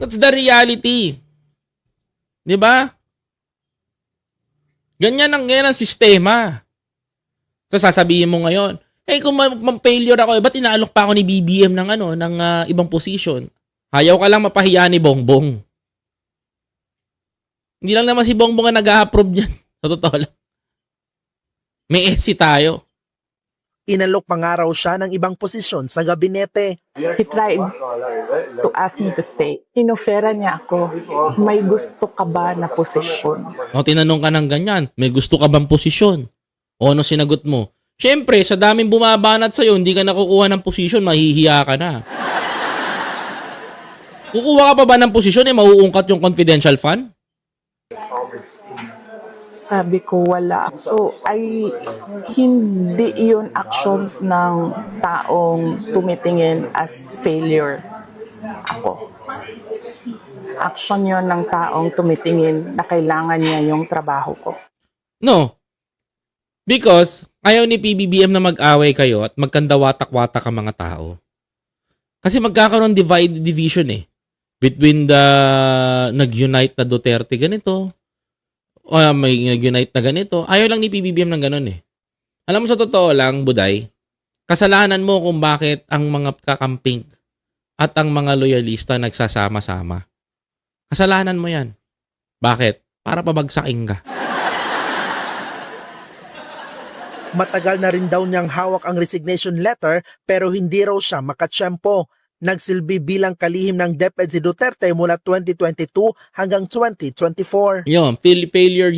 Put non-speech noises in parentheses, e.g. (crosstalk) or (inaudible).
That's the reality. 'Di ba? Ganyan ang ganyan ang sistema. So sasabihin mo ngayon, eh kung ma- ma- failure ako, eh, ba't inaalok pa ako ni BBM ng ano, ng ah, ibang position? Hayaw ka lang mapahiya ni Bongbong. Hindi lang naman si Bongbong ang nag-a-approve niyan. (laughs) Sa totoo lang. May SC tayo. Inalok pa nga raw siya ng ibang posisyon sa gabinete. He tried to ask me to stay. Inofera niya ako, may gusto ka ba na posisyon? O tinanong ka ng ganyan, may gusto ka bang posisyon? O ano sinagot mo? Siyempre, sa daming bumabanat sa'yo, hindi ka nakukuha ng posisyon, mahihiya ka na. Kukuha ka pa ba ng posisyon, eh mauungkat yung confidential fund? Sabi ko, wala. So, ay hindi iyon actions ng taong tumitingin as failure ako. Action yon ng taong tumitingin na kailangan niya yung trabaho ko. No. Because, ayaw ni PBBM na mag-away kayo at magkandawatak-watak ang mga tao. Kasi magkakaroon divide division eh. Between the nag-unite na Duterte ganito, o may nag-unite na ganito. Ayaw lang ni PBBM ng ganun eh. Alam mo sa totoo lang, Buday, kasalanan mo kung bakit ang mga kakamping at ang mga loyalista nagsasama-sama. Kasalanan mo yan. Bakit? Para pabagsakin ka. Matagal na rin daw niyang hawak ang resignation letter pero hindi raw siya makatsyempo. Nagsilbi bilang kalihim ng DepEd si Duterte mula 2022 hanggang 2024. Yun, fail- failure